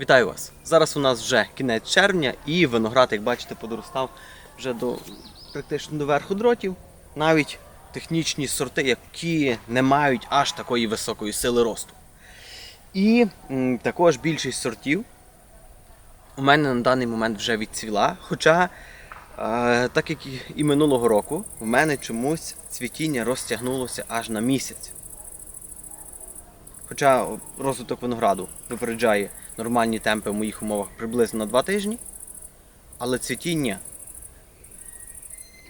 Вітаю вас! Зараз у нас вже кінець червня і виноград, як бачите, подоростав вже до практично до верху дротів. Навіть технічні сорти, які не мають аж такої високої сили росту. І також більшість сортів у мене на даний момент вже відцвіла. Хоча, е, так як і минулого року, в мене чомусь цвітіння розтягнулося аж на місяць. Хоча розвиток винограду випереджає нормальні темпи в моїх умовах приблизно на 2 тижні, але цвітіння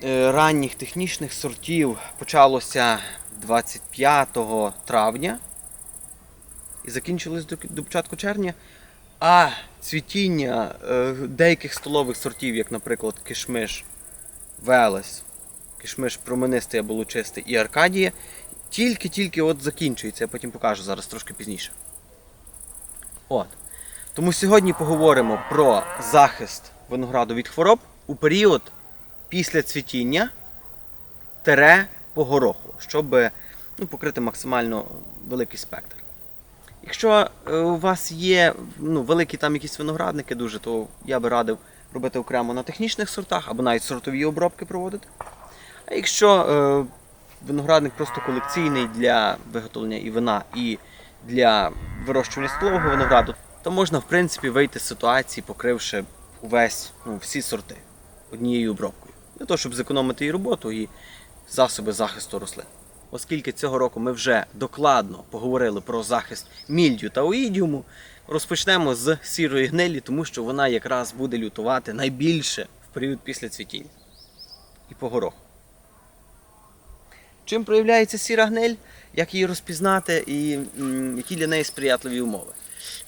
е, ранніх технічних сортів почалося 25 травня і закінчилось до, початку червня. А цвітіння е, деяких столових сортів, як, наприклад, кишмиш, велес, кишмиш променистий або лучистий і Аркадія, тільки-тільки от закінчується. Я потім покажу зараз трошки пізніше. От. Тому сьогодні поговоримо про захист винограду від хвороб у період після цвітіння тере по гороху, щоб ну, покрити максимально великий спектр. Якщо е, у вас є ну, великі там якісь виноградники дуже, то я би радив робити окремо на технічних сортах або навіть сортові обробки проводити. А якщо е, виноградник просто колекційний для виготовлення і вина, і для вирощування столового винограду, то можна в принципі вийти з ситуації, покривши увесь ну, всі сорти однією обробкою. Для того, щоб зекономити і роботу, і засоби захисту рослин. Оскільки цього року ми вже докладно поговорили про захист мільдю та оїдіуму, розпочнемо з сірої гнилі, тому що вона якраз буде лютувати найбільше в період після цвітіння і по гороху. Чим проявляється сіра гниль, як її розпізнати і які для неї сприятливі умови?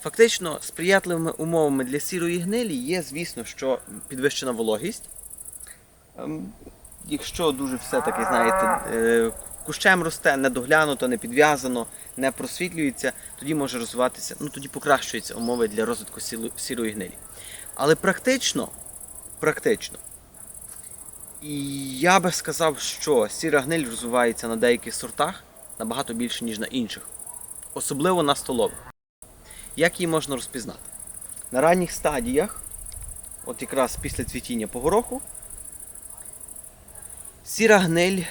Фактично, сприятливими умовами для сірої гнилі є, звісно, що підвищена вологість. Ем, Якщо дуже все-таки, знаєте, е, кущем росте, не доглянуто, не підв'язано, не просвітлюється, тоді може розвиватися, ну тоді покращуються умови для розвитку сірої гнилі. Але практично, практично, я би сказав, що сіра гниль розвивається на деяких сортах набагато більше, ніж на інших. Особливо на столових. Як її можна розпізнати? На ранніх стадіях, от якраз після цвітіння по гороху, сіра гниль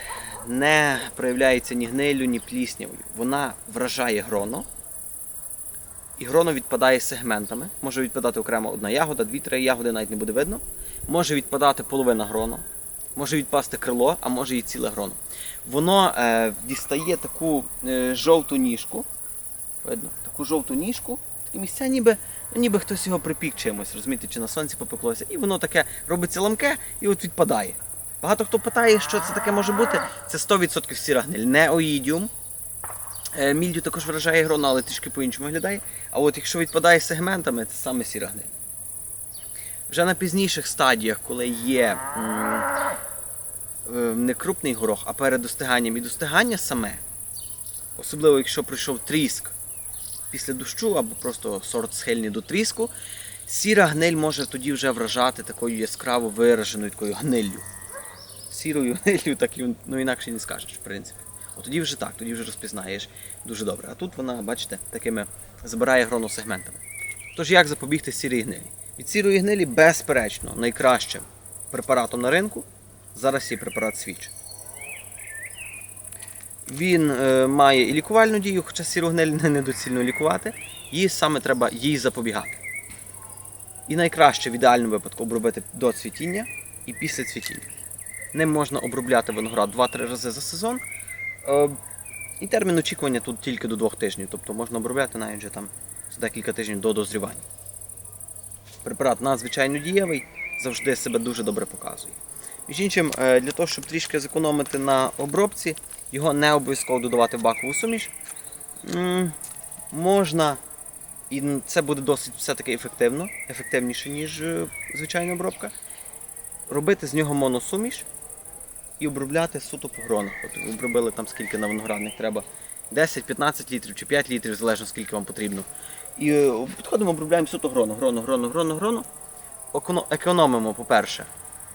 не проявляється ні гнилю, ні пліснявою. Вона вражає гроно. І гроно відпадає сегментами. Може відпадати окремо одна ягода, дві-три ягоди навіть не буде видно. Може відпадати половина грону, може відпасти крило, а може і ціле гроно. Воно е, дістає таку е, жовту ніжку. Видно, таку жовту ніжку, такі місця, ніби, ніби хтось його припік чимось, розумієте, чи на сонці попеклося. І воно таке робиться ламке і от відпадає. Багато хто питає, що це таке може бути. Це 100% сіра гниль, не оїдіум. Е, Мільдю також вражає гроно, але трішки по-іншому виглядає. А от якщо відпадає сегментами, це саме сіра гниль. Вже на пізніших стадіях, коли є е, не крупний горох, а перед достиганням і достигання саме, особливо якщо пройшов тріск після дощу або просто сорт схильний до тріску, сіра гниль може тоді вже вражати такою яскраво вираженою такою гниллю. Сірою гниллю так ну, інакше не скажеш, в принципі. От тоді вже так, тоді вже розпізнаєш дуже добре. А тут вона, бачите, такими забирає гроносегментами. Тож як запобігти сірій гнилі? Від сірої гнилі, безперечно, найкращим препаратом на ринку зараз є препарат свіч. Він е, має і лікувальну дію, хоча сіру гниль не недоцільно лікувати, її саме треба їй запобігати. І найкраще в ідеальному випадку обробити до цвітіння і після цвітіння. Ним можна обробляти виноград 2-3 рази за сезон. Е, І термін очікування тут тільки до 2 тижнів, тобто можна обробляти навіть вже там за декілька тижнів до дозрівання. Препарат надзвичайно дієвий, завжди себе дуже добре показує. Між іншим, е, для того, щоб трішки зекономити на обробці, його не обов'язково додавати в бакову суміш. Можна, і це буде досить все-таки ефективно, ефективніше, ніж е, звичайна обробка. Робити з нього моносуміш і обробляти суто по гронах. От обробили там скільки на виноградник треба. 10-15 літрів чи 5 літрів, залежно скільки вам потрібно. І е, підходимо, обробляємо суто гроно, гроно, гроно, гроно. Еконо- Економимо, по-перше,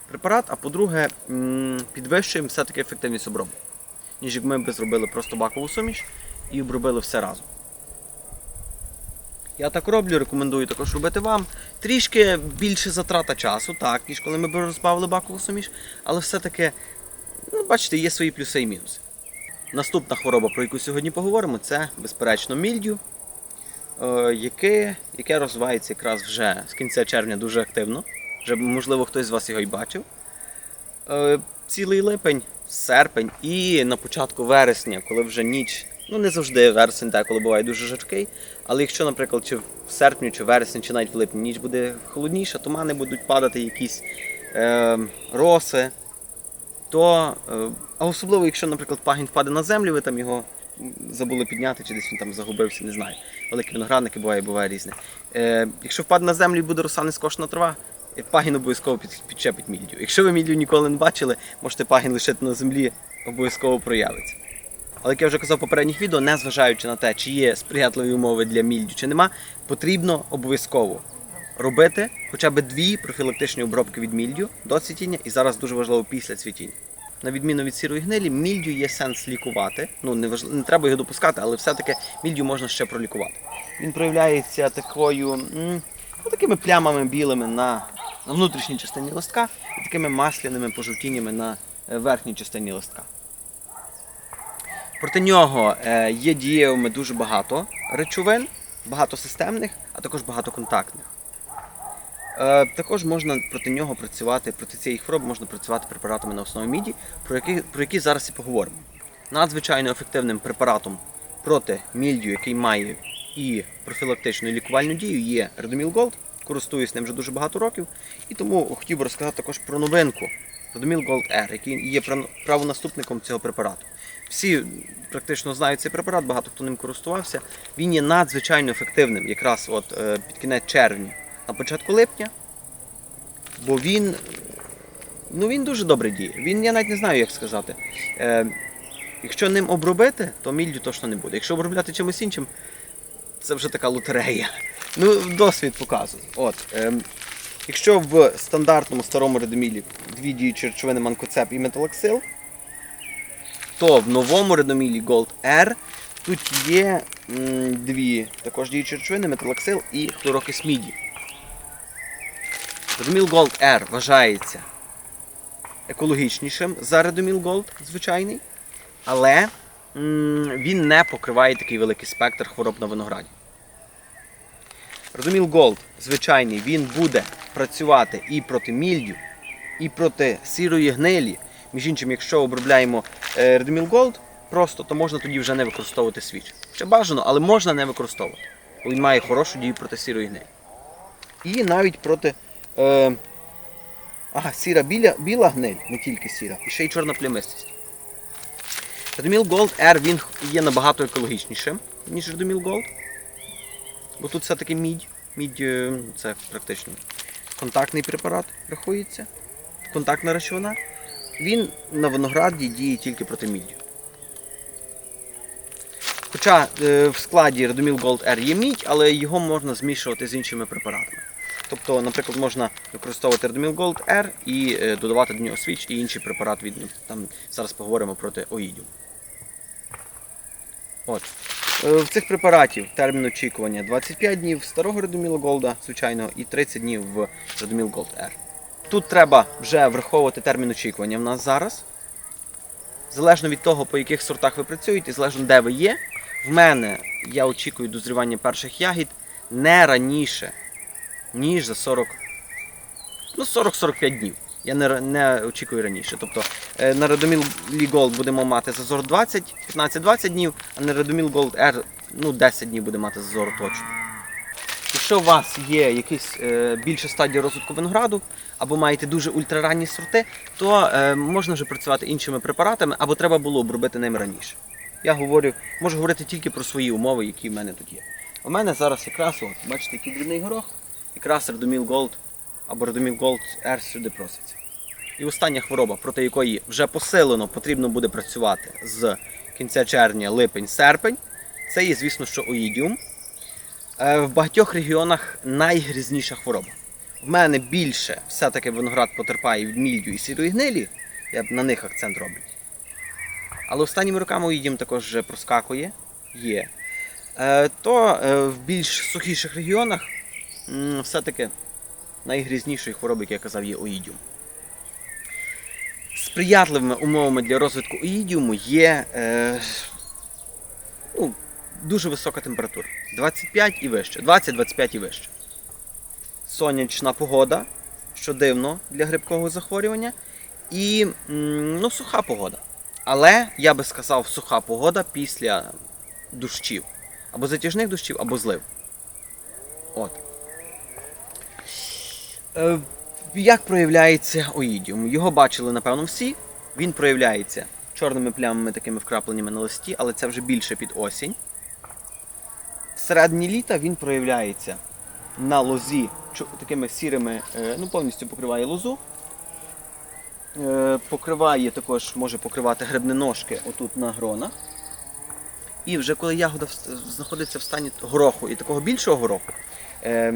препарат, а по-друге, підвищуємо все-таки ефективність обробки. Ніж як ми б зробили просто бакову суміш і обробили все разом. Я так роблю, рекомендую також робити вам. Трішки більше затрата часу, так, ніж коли ми б розбавили бакову суміш, але все-таки, ну, бачите, є свої плюси і мінуси. Наступна хвороба, про яку сьогодні поговоримо, це, безперечно, мільдю, е, яке, яке розвивається якраз вже з кінця червня дуже активно. Вже, можливо, хтось з вас його й бачив. Е, Цілий липень, серпень і на початку вересня, коли вже ніч, ну не завжди вересень, так, коли буває дуже жаркий. Але якщо, наприклад, чи в серпні, чи в вересні, чи навіть в липні ніч буде холодніша, тумани будуть падати якісь е, роси, то, е, а особливо, якщо, наприклад, пагін впаде на землю, ви там його забули підняти, чи десь він там загубився, не знаю. Великі виноградники буває, буває різне. Е, якщо впаде на землю і буде роса нескошена трава, пагін обов'язково підчепить мільдю. Якщо ви мільдю ніколи не бачили, можете пагін лишити на землі, обов'язково проявиться. Але як я вже казав в попередніх відео, незважаючи на те, чи є сприятливі умови для мільдю, чи нема, потрібно обов'язково робити хоча б дві профілактичні обробки від мільдю до цвітіння і зараз дуже важливо після цвітіння. На відміну від сірої гнилі, мільдю є сенс лікувати. Ну не важ... не треба його допускати, але все-таки мільдю можна ще пролікувати. Він проявляється такою, ну, такими плямами білими на, на внутрішній частині листка і такими масляними пожовтіннями на е, верхній частині листка. Проти нього е, є дієвими дуже багато речовин, багато системних, а також багато контактних. Е, Також можна проти нього працювати, проти цієї хвороби можна працювати препаратами на основі міді, про які, про які зараз і поговоримо. Надзвичайно ефективним препаратом проти мільдю, який має і профілактичну і лікувальну дію, є Redomil Gold. Користуюсь ним вже дуже багато років. І тому хотів би розказати також про новинку Redomil Gold R, який є прав- правонаступником цього препарату. Всі практично знають цей препарат, багато хто ним користувався. Він є надзвичайно ефективним якраз от, е, під кінець червня, на початку липня, бо він, ну, він дуже добре діє. Він, я навіть не знаю, як сказати. Е, якщо ним обробити, то мільдю точно не буде. Якщо обробляти чимось іншим, це вже така лотерея. Ну, досвід показує. От, ем, якщо в стандартному старому редомілі дві діючі речовини манкоцеп і металоксил, то в новому редомілі Gold R тут є м, дві також діючі речовини, металоксил і хлорокис міді. Редоміл Gold R вважається екологічнішим за Редоміл Gold звичайний, але м, він не покриває такий великий спектр хвороб на винограді. Редоміл Gold звичайний, він буде працювати і проти мільдю, і проти сірої гнилі. Між іншим, якщо обробляємо е, Редоміл Gold просто, то можна тоді вже не використовувати свіч. Ще бажано, але можна не використовувати. Він має хорошу дію проти сірої гнилі. І навіть проти. Е, ага, сіра біля, біла гниль, не тільки сіра, і ще й чорна плямистість. Редоміл Gold R він є набагато екологічнішим, ніж Редоміл Gold. Бо тут все-таки мідь. Мідь е, це практично контактний препарат рахується. Контактна речовина. Він на винограді діє тільки проти міддю. Хоча е, в складі Redomil Gold R є мідь, але його можна змішувати з іншими препаратами. Тобто, наприклад, можна використовувати Redomil Gold R і е, додавати до нього свіч і інший препарат від там зараз поговоримо проти оїдів. От. Е, В цих препаратів термін очікування 25 днів старого Redomil Gold, звичайно, і 30 днів в Redomil Gold R. Тут треба вже враховувати термін очікування в нас зараз. Залежно від того, по яких сортах ви працюєте, залежно де ви є. В мене я очікую дозрівання перших ягід не раніше, ніж за 40, ну 40-45 днів. Я не, не очікую раніше. Тобто е, на Redomil Gold будемо мати зазор 20, 15-20 днів, а на Redomil Gold R ну, 10 днів буде мати зазор точно. Якщо у вас є якісь е, більша стадія розвитку винограду, або маєте дуже ультраранні сорти, то е, можна вже працювати іншими препаратами, або треба було обробити ними раніше. Я говорю, можу говорити тільки про свої умови, які в мене тут є. У мене зараз якраз, от, бачите, який дрібний горох, якраз Redomil Gold або Redomil Gold R сюди проситься. І остання хвороба, проти якої вже посилено потрібно буде працювати з кінця червня, липень, серпень, це є, звісно, що оїдіум. Е, В багатьох регіонах найгрізніша хвороба. В мене більше все-таки виноград потерпає від мільдю і сірої гнилі, я б на них акцент роблю. Але останніми роками їдім також вже проскакує, є. е, то е, в більш сухіших регіонах все-таки найгрізнішою хворобою, як я казав, є оїдіум. Сприятливими умовами для розвитку оїдіуму є е, ну, дуже висока температура. 25 і вище, 20-25 і вище. Сонячна погода, що дивно для грибкового захворювання, і ну, суха погода. Але я би сказав, суха погода після дощів. Або затяжних дощів, або злив. От. Е, як проявляється оїдіум? Його бачили, напевно, всі. Він проявляється чорними плямами, такими вкрапленнями на листі, але це вже більше під осінь. Всередині літа він проявляється на лозі такими сірими, е, ну повністю покриває лозу. Е, Покриває також, може покривати грибні ножки отут на гронах. І вже коли ягода знаходиться в стані гороху і такого більшого гороху, е,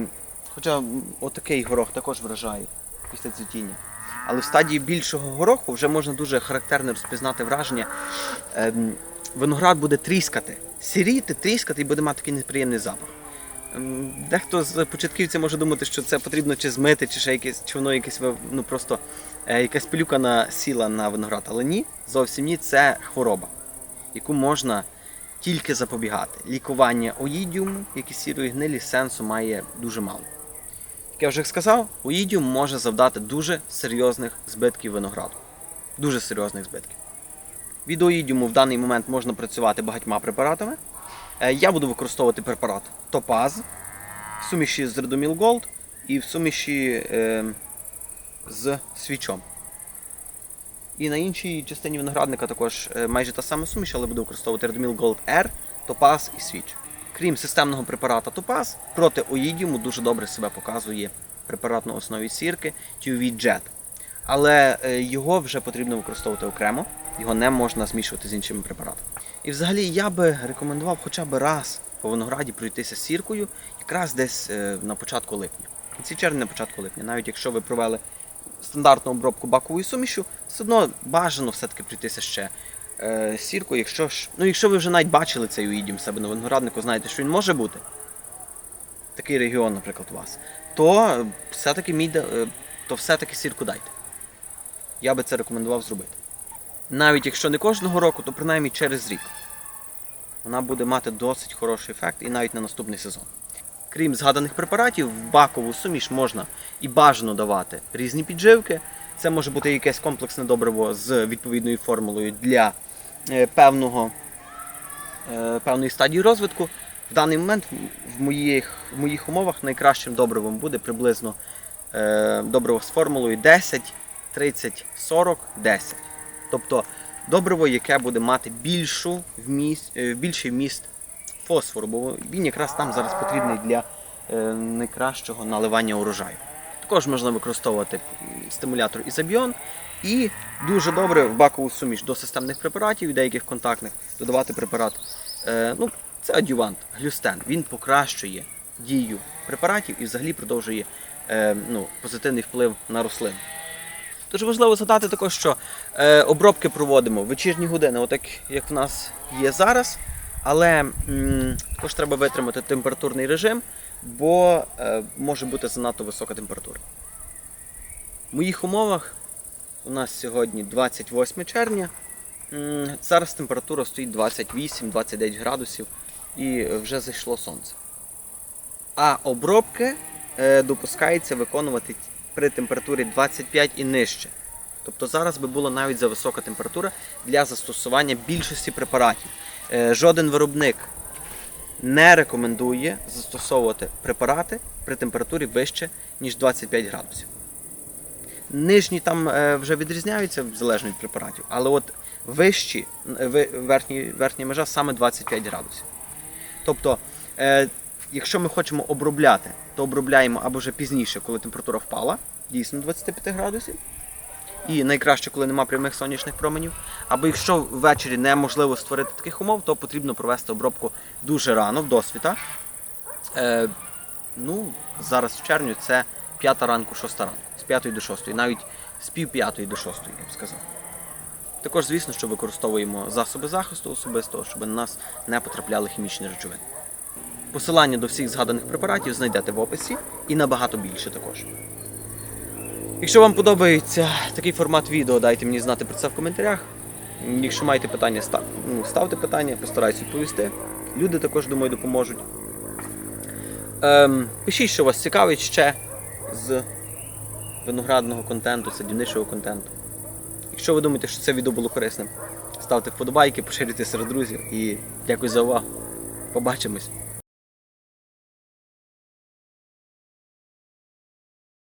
хоча отакий горох також вражає після цвітіння. Але в стадії більшого гороху вже можна дуже характерно розпізнати враження. Ем, виноград буде тріскати, сіріти, тріскати і буде мати такий неприємний запах. Ем, Дехто з початківців може думати, що це потрібно чи змити, чи ще якесь, чи воно якесь ну просто е, якась пилюка на сіла на виноград. Але ні, зовсім ні, це хвороба, яку можна тільки запобігати. Лікування оїдіуму, як і сірої гнилі, сенсу має дуже мало. Як я вже сказав, оїдіум може завдати дуже серйозних збитків винограду. Дуже серйозних збитків. Від оїдіуму в даний момент можна працювати багатьма препаратами. Е, Я буду використовувати препарат Топаз в суміші з Redomil Gold і в суміші е, з свічом. І на іншій частині виноградника також е, майже та сама суміш, але буду використовувати Redomil Gold R, Топаз і свіч. Крім системного препарата Топаз, проти оїдіуму дуже добре себе показує препарат на основі сірки Jet. Але е, його вже потрібно використовувати окремо, його не можна змішувати з іншими препаратами. І взагалі я би рекомендував хоча б раз по винограді пройтися сіркою, якраз десь е, на початку липня. Кінці червня на початку липня. Навіть якщо ви провели стандартну обробку баковою сумішю, все одно бажано все-таки пройтися ще е, сіркою. Якщо ж, ну, якщо ви вже навіть бачили цей уїдім себе на винограднику, знаєте, що він може бути. Такий регіон, наприклад, у вас, то все-таки мій, е, то все-таки сірку дайте. Я би це рекомендував зробити. Навіть якщо не кожного року, то принаймні через рік. Вона буде мати досить хороший ефект і навіть на наступний сезон. Крім згаданих препаратів, в бакову суміш можна і бажано давати різні підживки. Це може бути якесь комплексне добриво з відповідною формулою для певного, е, певної стадії розвитку. В даний момент в моїх, в моїх умовах найкращим добривом буде приблизно е, добриво з формулою 10, 30, 40, 10. Тобто добриво, яке буде мати більшу вміст, е, більший вміст фосфору, бо він якраз там зараз потрібний для е, найкращого наливання урожаю. Також можна використовувати стимулятор ізобіон і дуже добре в бакову суміш до системних препаратів і деяких контактних додавати препарат. Е, ну, це адювант, глюстен. Він покращує дію препаратів і взагалі продовжує е, ну, позитивний вплив на рослину. Дуже важливо згадати також, що е, обробки проводимо в вечірні години, отак як в нас є зараз. Але м, також треба витримати температурний режим, бо е, може бути занадто висока температура. В моїх умовах у нас сьогодні 28 червня. Зараз температура стоїть 28-29 градусів і вже зайшло сонце. А обробки е, допускається виконувати при температурі 25 і нижче. Тобто зараз би була навіть за висока температура для застосування більшості препаратів. Е, Жоден виробник не рекомендує застосовувати препарати при температурі вище, ніж 25 градусів. Нижні там е, вже відрізняються залежно від препаратів, але от вищі, е, верхні, верхня межа саме 25 градусів. Тобто, е, якщо ми хочемо обробляти, то обробляємо або вже пізніше, коли температура впала, дійсно 25 градусів. І найкраще, коли немає прямих сонячних променів. Або якщо ввечері неможливо створити таких умов, то потрібно провести обробку дуже рано, в досвіта. Е, ну, зараз в червні це 5 ранку, 6 ранку, з 5 до 6, навіть з пів 5 до 6, я б сказав. Також, звісно, що використовуємо засоби захисту особистого, щоб на нас не потрапляли хімічні речовини. Посилання до всіх згаданих препаратів знайдете в описі і набагато більше також. Якщо вам подобається такий формат відео, дайте мені знати про це в коментарях. Якщо маєте питання, став, ну, ставте питання, постараюсь відповісти. Люди також, думаю, допоможуть. Ем, пишіть, що вас цікавить ще з виноградного контенту, садівничого контенту. Якщо ви думаєте, що це відео було корисним, ставте вподобайки, поширюйте серед друзів і дякую за увагу. Побачимось!